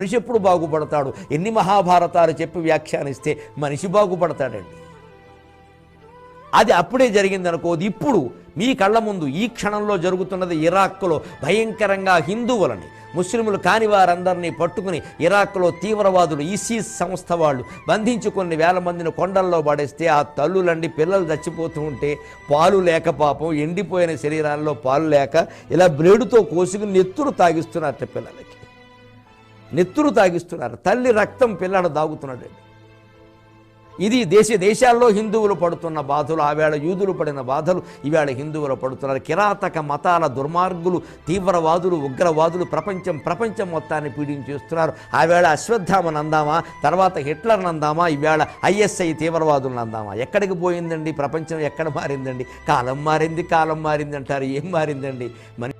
మనిషి ఎప్పుడు బాగుపడతాడు? ఎన్ని మహాభారతాలు చెప్పి వ్యాఖ్యానిస్తే మనిషి బాగుపడతాడండి. అది అప్పుడే జరిగిందనుకోదు ఇప్పుడు మీ కళ్ళ ముందు ఈ క్షణంలో జరుగుతున్నది ఇరాక్లో భయంకరంగా హిందువులని ముస్లింలు కాని వారందరినీ పట్టుకుని ఇరాక్లో తీవ్రవాదులు ఈసీస్ సంస్థ వాళ్ళు బంధించి కొన్ని వేల మందిని కొండల్లో పడేస్తే ఆ తల్లులండి పిల్లలు చచ్చిపోతూ ఉంటే పాలు లేక పాపం ఎండిపోయిన శరీరాల్లో పాలు లేక ఇలా బ్లేడుతో కోసుకుని నెత్తురు తాగిస్తున్నట్టు పిల్లలకి. నెత్తురు తాగిస్తున్నారు. తల్లి రక్తం పిల్లడు తాగుతున్నాడండి ఇది దేశ దేశాల్లో హిందువులు పడుతున్న బాధలు ఆవేళ యూదులు పడిన బాధలు ఈవేళ హిందువులు పడుతున్నారు. కిరాతక మతాల దుర్మార్గులు తీవ్రవాదులు ఉగ్రవాదులు ప్రపంచం ప్రపంచం మొత్తాన్ని పీడించేస్తున్నారు. ఆవేళ అశ్వత్థామను అందామా తర్వాత హిట్లర్ని అందామా ఈవేళ ఐఎస్ఐ తీవ్రవాదులను అందామా ఎక్కడికి పోయిందండి? ప్రపంచం ఎక్కడ మారిందండి? కాలం మారింది కాలం మారింది అంటారు ఏం మారిందండి? మన